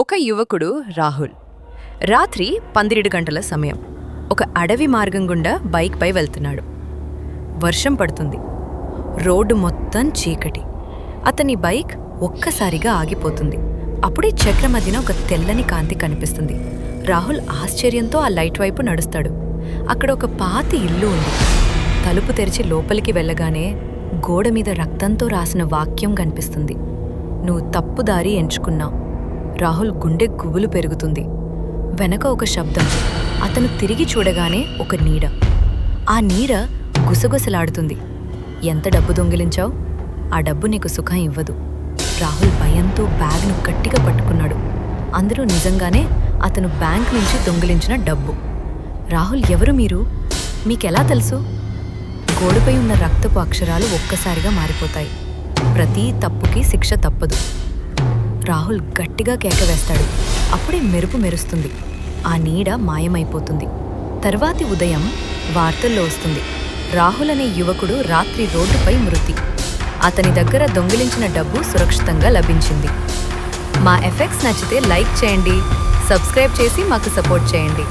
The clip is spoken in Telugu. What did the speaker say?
ఒక యువకుడు రాహుల్. రాత్రి పందిరెడు గంటల సమయం. ఒక అడవి మార్గం గుండా బైక్పై వెళ్తున్నాడు. వర్షం పడుతుంది. రోడ్డు మొత్తం చీకటి. అతని బైక్ ఒక్కసారిగా ఆగిపోతుంది. అప్పుడే చక్ర మధ్యన ఒక తెల్లని కాంతి కనిపిస్తుంది. రాహుల్ ఆశ్చర్యంతో ఆ లైట్ వైపు నడుస్తాడు. అక్కడ ఒక పాతి ఇల్లు ఉంది. తలుపు తెరిచి లోపలికి వెళ్ళగానే గోడ మీద రక్తంతో రాసిన వాక్యం కనిపిస్తుంది. నువ్వు తప్పు దారి ఎంచుకున్నావు. రాహుల్ గుండె గుబులు పెరుగుతుంది. వెనక ఒక శబ్దం. అతను తిరిగి చూడగానే ఒక నీడ. ఆ నీడ గుసగుసలాడుతుంది. ఎంత డబ్బు దొంగిలించావు? ఆ డబ్బు నీకు సుఖం ఇవ్వదు. రాహుల్ భయంతో బ్యాగ్ను గట్టిగా పట్టుకున్నాడు. అందులో నిజంగానే అతను బ్యాంక్ నుంచి దొంగిలించిన డబ్బు. రాహుల్ ఎవరు మీరు? మీకెలా తెలుసు? గోడపై ఉన్న రక్తపు అక్షరాలు ఒక్కసారిగా మారిపోతాయి. ప్రతి తప్పుకి శిక్ష తప్పదు. రాహుల్ గట్టిగా కేక వేస్తాడు. అప్పుడే మెరుపు మెరుస్తుంది. ఆ నీడ మాయమైపోతుంది. తర్వాతి ఉదయం వార్తల్లో వస్తుంది. రాహుల్ అనే యువకుడు రాత్రి రోడ్డుపై మృతి. అతని దగ్గర దొంగిలించిన డబ్బు సురక్షితంగా లభించింది. మా ఎఫెక్ట్స్ నచ్చితే లైక్ చేయండి సబ్స్క్రైబ్ చేసి మాకు సపోర్ట్ చేయండి.